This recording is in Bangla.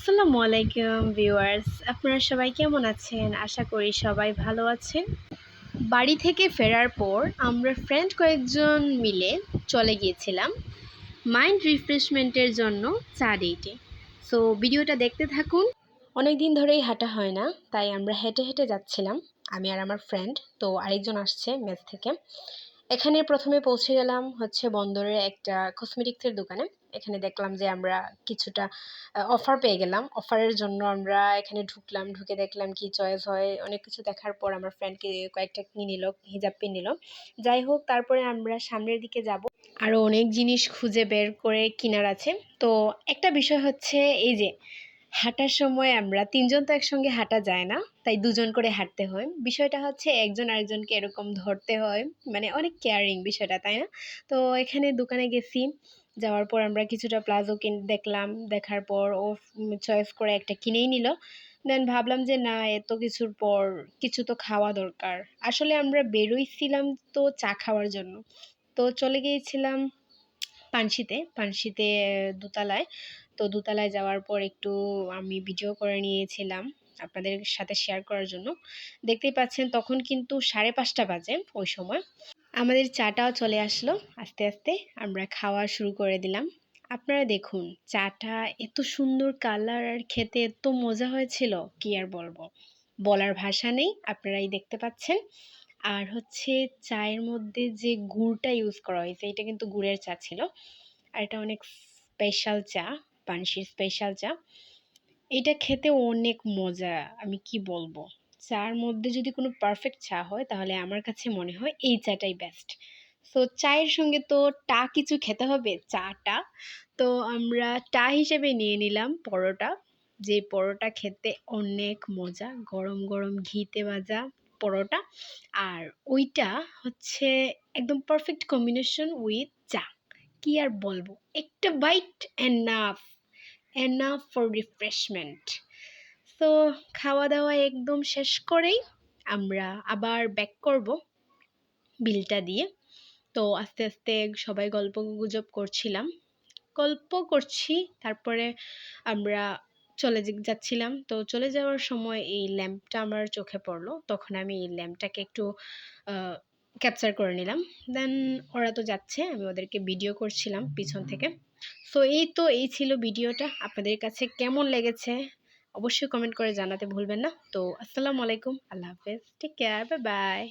আসসালামু আলাইকুম, ভিউয়ার্স। আপনারা সবাই কেমন আছেন? আশা করি সবাই ভালো আছেন। বাড়ি থেকে ফেরার পর আমরা ফ্রেন্ড কয়েকজন মিলে চলে গিয়েছিলাম মাইন্ড রিফ্রেশমেন্টের জন্য চা ডেটে সো ভিডিওটা দেখতে থাকুন। অনেক দিন ধরেই হাঁটা হয় না, তাই আমরা হেঁটে হেঁটে যাচ্ছিলাম। আমি আর আমার ফ্রেন্ড তো আরেকজন আসছে মেস থেকে। এখানে প্রথমে পৌঁছে গেলাম হচ্ছে বন্দরের একটা কসমেটিক্সের দোকানে। এখানে দেখলাম যে আমরা কিছুটা অফার পেয়ে গেলাম। অফারের জন্য আমরা এখানে ঢুকলাম, ঢুকে দেখলাম কি চয়েস হয়। অনেক কিছু দেখার পর আমার ফ্রেন্ডকে কয়েকটা কিনে নিল হিজাব পিন নিল। যাই হোক, তারপরে আমরা সামনের দিকে যাব। আরও অনেক জিনিস খুঁজে বের করে কেনার আছে। তো একটা বিষয় হচ্ছে এই যে হাঁটার সময় আমরা তিনজন তো একসঙ্গে হাঁটা যায় না, তাই দুজন করে হাঁটতে হয়। বিষয়টা হচ্ছে একজন আরেকজনকে এরকম ধরতে হয় মানে অনেক কেয়ারিং বিষয়টা, তাই না? তো এখানে দোকানে গেছি, যাওয়ার পর আমরা কিছুটা প্লাজো কিন, দেখলাম, দেখার পর ও চয়েস করে একটা কিনেই নিল। দেন ভাবলাম যে না, এত কিছুর পর কিছু তো খাওয়া দরকার। আসলে আমরা বেরোইছিলাম তো চা খাওয়ার জন্য। তো চলে গিয়েছিলাম পানশিতে পানশিতে দোতলায়। তো দোতলায় যাওয়ার পর একটু আমি ভিডিও করে নিয়েছিলাম আপনাদের সাথে শেয়ার করার জন্য। দেখতেই পাচ্ছেন তখন কিন্তু সাড়ে পাঁচটা বাজে ওই সময়। আমাদের চাটাও চলে আসলো, আস্তে আস্তে আমরা খাওয়া শুরু করে দিলাম। আপনারা দেখুন, চাটা এত সুন্দর কালার আর খেতে এত মজা হয়েছিল, কি আর বলব? বলার ভাষা নেই, আপনারাই দেখতে পাচ্ছেন। আর হচ্ছে চায়ের মধ্যে যে গুড়টা ইউজ করা হয়েছে, এটা কিন্তু গুড়ের চা ছিল। আর এটা অনেক স্পেশাল চা। পানসির স্পেশাল চা এটা খেতে অনেক মজা, আমি কি বলব? চার মধ্যে যদি কোনো পারফেক্ট চা হয়, তাহলে আমার কাছে মনে হয় এই চাটাই বেস্ট সো চায়ের সঙ্গে তো টা কিছু খেতে হবে, চাটা। তো আমরা টা হিসেবে নিয়ে নিলাম পরোটা, যে পরোটা খেতে অনেক মজা, গরম গরম ঘিতে ভাজা পরোটা। আর ওইটা হচ্ছে একদম পারফেক্ট কম্বিনেশন উইথ চা। কি আর বলব? একটা bite enough enough for refreshment তো খাওয়া দাওয়া একদম শেষ করেই আমরা আবার ব্যাক করব বিলটা দিয়ে। তো, আস্তে আস্তে সবাই গল্প গুজব করছিলাম। গল্প করছি, তারপরে আমরা চলে যাচ্ছিলাম। তো, চলে যাওয়ার সময় এই ল্যাম্পটা আমার চোখে পড়ল। তখন আমি এই ল্যাম্পটাকে একটু ক্যাপচার করে নিলাম। দেন ওরা তো যাচ্ছে, আমি ওদেরকে ভিডিও করছিলাম পিছন থেকে। সো এই তো, এই ছিল ভিডিওটা আপনাদের কাছে কেমন লেগেছে? অবশ্যই কমেন্ট করে জানাতে ভুলবেন না। তো, আসসালামু আলাইকুম। আল্লাহ হাফেজ। Take care bye bye